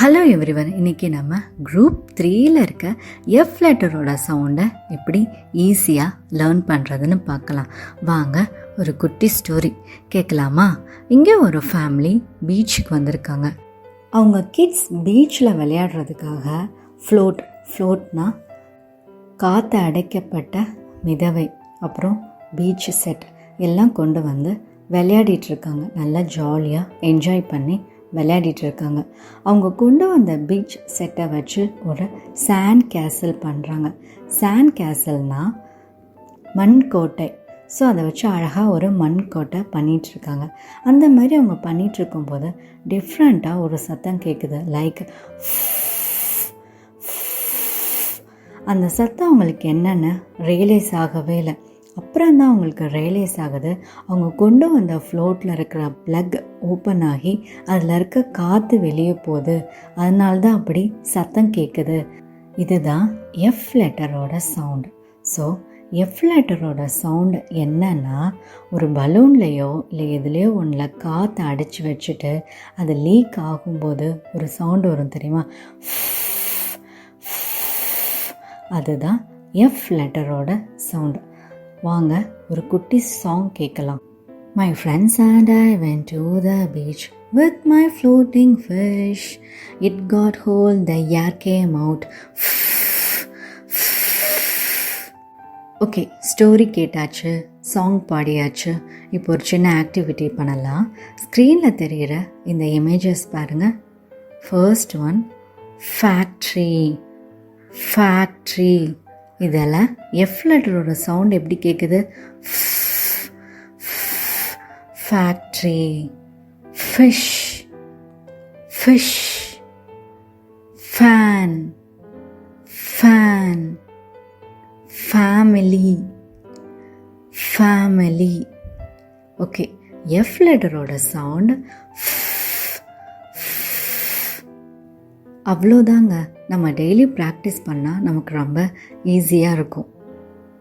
Hello everyone இன்னைக்கு நம்ம group த்ரீயில் இருக்க எஃப் லெட்டரோட சவுண்டை எப்படி ஈஸியாக லேர்ன் பண்ணுறதுன்னு பார்க்கலாம். வாங்க ஒரு குட்டி ஸ்டோரி கேட்கலாமா? இங்கே ஒரு ஃபேமிலி பீச்சுக்கு வந்திருக்காங்க. அவங்க கிட்ஸ் பீச்சில் விளையாடுறதுக்காக ஃப்ளோட் ஃப்ளோட்னா காற்று அடைக்கப்பட்ட மிதவை அப்புறம் பீச் செட் எல்லாம் கொண்டு வந்து விளையாடிட்டு இருக்காங்க. நல்லா ஜாலியாக என்ஜாய் பண்ணி விளையாடிட்டு இருக்காங்க அவங்க கொண்டு வந்த பீச் செட்டை வச்சு ஒரு சாண்ட் கேசல் பண்ணுறாங்க சாண்ட் கேசல்னா மண் கோட்டை. ஸோ அதை வச்சு அழகாக ஒரு மண் கோட்டை பண்ணிகிட்ருக்காங்க இருக்காங்க அந்த மாதிரி அவங்க பண்ணிகிட்ருக்கும் போது டிஃப்ரெண்ட்டாக ஒரு சத்தம் கேட்குது லைக் அந்த சத்தம் அவங்களுக்கு என்னென்னு ரியலைஸ் ஆகவே இல்லை. அப்புறம் தான் அவங்களுக்கு ரியலைஸ் ஆகுது. அவங்க கொண்டு வந்த ஃப்ளோட்டில் இருக்கிற ப்ளக் ஓப்பன் ஆகி அதில் இருக்க காற்று வெளியே போகுது. அதனால தான் அப்படி சத்தம் கேட்குது இதுதான் எஃப் லெட்டரோட சவுண்ட் ஸோ எஃப் லெட்டரோட சவுண்ட் என்னன்னா ஒரு பலூன்லேயோ இல்லை எதுலேயோ ஒன்றில் காற்று அடைச்சி வச்சுட்டு அது லீக் ஆகும்போது ஒரு சவுண்டு வரும் தெரியுமா? அதுதான் எஃப் லெட்டரோட சவுண்டு வாங்க ஒரு குட்டி சாங் கேட்கலாம். My friends and I went to the beach with my floating fish it got hole the air came out okay story கேட்டாச்சு சாங் பாடியாச்சு. இப்போ ஒரு சின்ன ஆக்டிவிட்டி பண்ணலாம். ஸ்க்ரீனில் தெரிகிற இந்த இமேஜஸ் பாருங்கள் ஃபர்ஸ்ட் ஒன் ஃபேக்ட்ரி ஃபேக்ட்ரி இதில் எஃப் லெட்டரோட சவுண்ட் எப்படி கேட்குது factory fish fish fan fan family family okay F லெட்டரோட sound அவ்வளோதாங்க. நம்ம டெய்லி ப்ராக்டிஸ் பண்ணால் நமக்கு ரொம்ப ஈஸியாக இருக்கும்.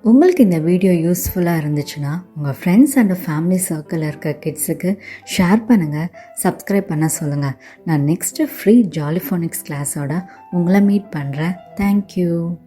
உங்களுக்கு இந்த வீடியோ யூஸ்ஃபுல்லாக இருந்துச்சுன்னா உங்கள் ஃப்ரெண்ட்ஸ் அண்ட் ஃபேமிலி சர்க்கிளில் இருக்க கிட்ஸுக்கு ஷேர் பண்ணுங்கள் சப்ஸ்கிரைப் பண்ண சொல்லுங்கள் நான் நெக்ஸ்ட்டு ஃப்ரீ ஜாலிஃபோனிக்ஸ் கிளாஸோட உங்களை மீட் பண்ணுறேன் தேங்க்யூ